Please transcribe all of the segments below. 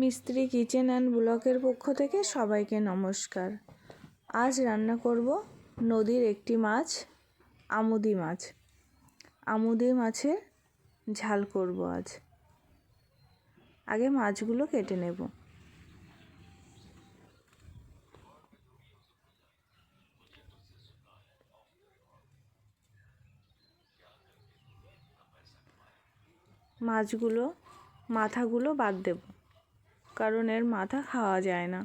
মিস্ত্রি, kitchen and ব্লকের পক্ষ থেকে সবাইকে নমস্কার। আজ রান্না করব নদীর একটি মাছ, আমুদি মাছ। আমুদি মাছের ঝাল করব আজ। আগে মাছগুলো কেটে নেব। মাছগুলো, মাথাগুলো বাদ দেব। কারণ এর মাথা খাওয়া যায় না।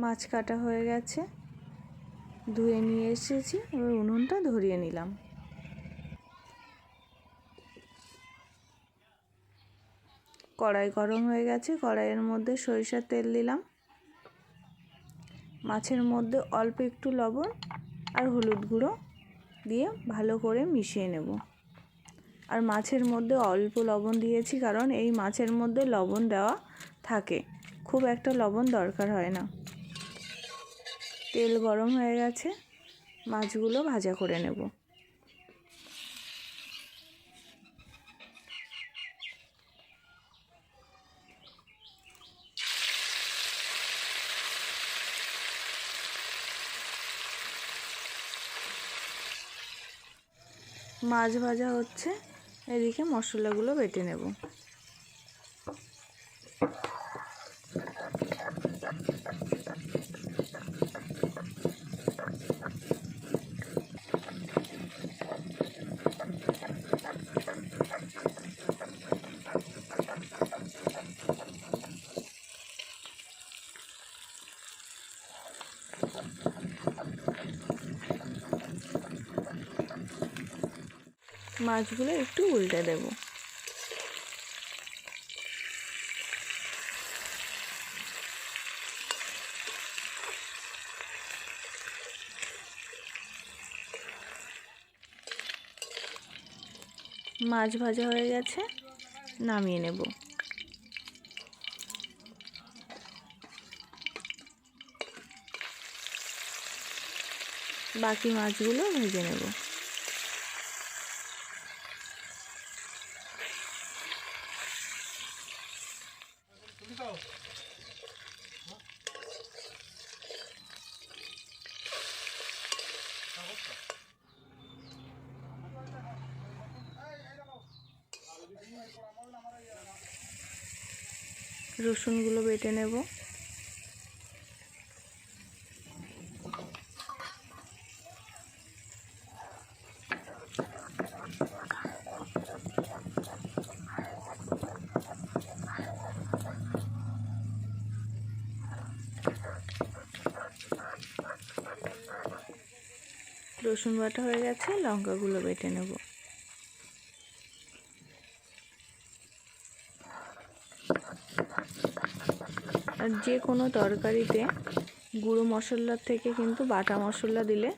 মাছ কাটা হয়ে গেছে। ধুয়ে নিয়ে এসেছি, এবার উনুনটা ধরিয়ে নিলাম। কড়াই গরম হয়ে গেছে, কড়াইয়ের মধ্যে সরিষার তেল দিলাম। মাছের মধ্যে অল্প একটু লবণ আর হলুদ গুঁড়ো দিয়ে ভালো করে মিশিয়ে নেব। আর মাছের মধ্যে অল্প লবণ দিয়েছি, কারণ এই মাছের মধ্যে লবণ দেওয়া থাকে। খুব একটা লবণ দরকার হয় না। তেল গরম হয়ে গেছে, মাছগুলো ভাজা করে নেব। মাছ ভাজা হচ্ছে, এদিকে মশলাগুলো বেটে নেব। মাছগুলো একটু উল্টে দেব। মাছ ভাজা হয়ে গেছে নামিয়ে নেব। বাকি মাছগুলো ভেজে নেব। রসুনগুলো বেটে নেব। রসুন বাটা হয়ে গেছে, লঙ্কাগুলো বেটে নেব। আর যে কোনো তরকারিতে গুঁড়ো মশলার থেকে কিন্তু বাটা মশলা দিলে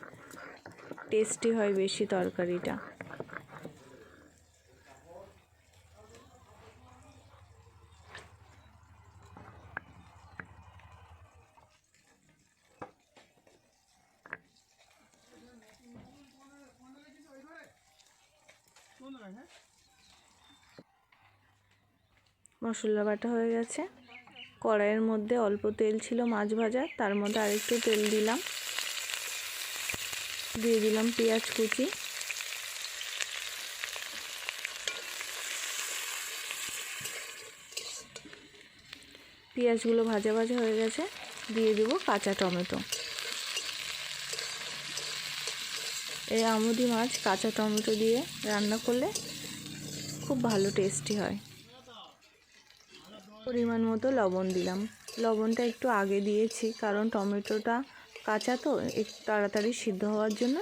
টেস্টি হয় বেশি তরকারিটা। মশলা বাটা হয়ে গেছে। কড়াইয়ের মধ্যে অল্প তেল ছিল মাছ ভাজা, তার মধ্যে আরেকটু তেল দিলাম। দিয়ে দিলাম পেঁয়াজ কুচি। পেঁয়াজগুলো ভাজা ভাজা হয়ে গেছে। দিয়ে দেবো কাঁচা টমেটো। এই আমুদি মাছ কাঁচা টমেটো দিয়ে রান্না করলে খুব ভালো টেস্টি হয়। পরিমাণ মতো লবণ দিলাম। লবণটা একটু আগে দিয়েছি কারণ টমেটোটা কাঁচা তো একটু তাড়াতাড়ি সিদ্ধ হওয়ার জন্য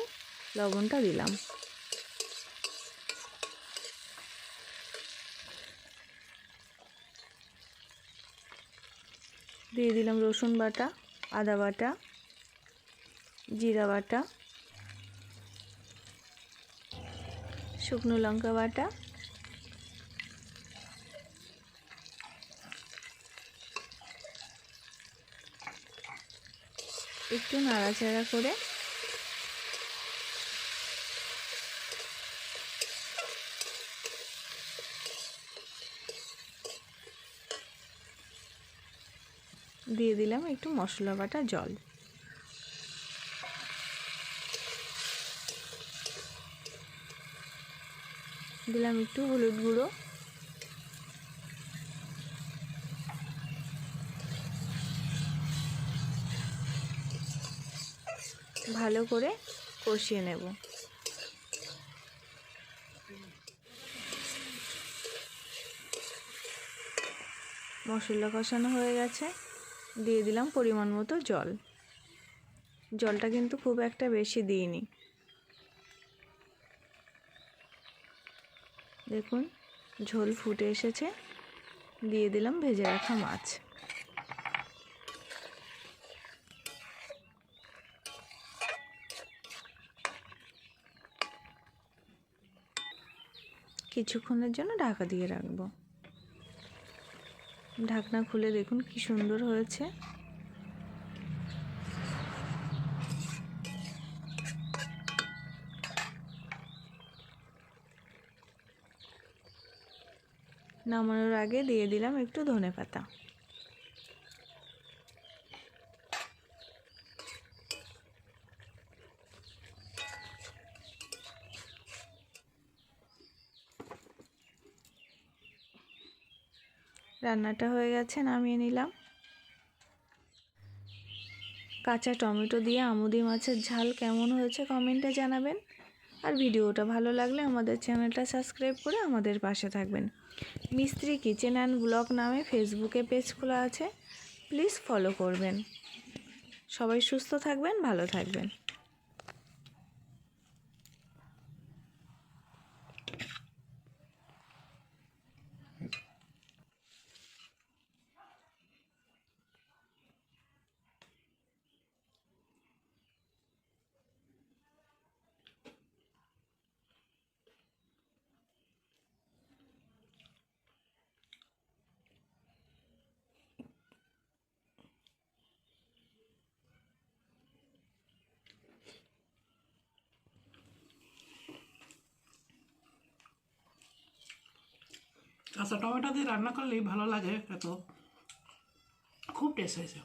লবণটা দিলাম। দিয়ে দিলাম রসুন বাটা, আদা বাটা, জিরা বাটা শুকনো লঙ্কা বাটা। একটু নাড়াচাড়া করে। দিয়ে দিলাম একটু মশলা বাটা জল। দিলাম একটু হলুদ গুঁড়ো। ভালো করে কষিয়ে নেব। মশলা কষানো হয়ে গেছে। দিয়ে দিলাম পরিমাণ মতো জল। জলটা কিন্তু খুব একটা বেশি দিইনি। দেখুন, ঝোল ফুটে এসেছে। দিয়ে দিলাম ভেজে রাখা মাছ। কিছুক্ষণের জন্য ঢাকা দিয়ে রাখব। ঢাকনা খুলে দেখুন কি সুন্দর হয়েছে। নামানোর আগে দিয়ে দিলাম একটু ধনে পাতা। রান্নাটা হয়ে গেছে, নামিয়ে নিলাম। কাঁচা টমেটো দিয়ে আমুদি মাছের ঝাল কেমন হয়েছে কমেন্টে জানাবেন। আর ভিডিওটা ভালো লাগলে আমাদের চ্যানেলটা সাবস্ক্রাইব করে আমাদের পাশে থাকবেন। মিস্ত্রি কিচেন অ্যান্ড ব্লগ নামে ফেসবুকে পেজ খোলা আছে। প্লিজ ফলো করবেন। সবাই সুস্থ থাকবেন, ভালো থাকবেন। কাঁচা টমেটো দিয়ে রান্না করলেই ভালো লাগে এত। খুব টেস্ট হয়েছে।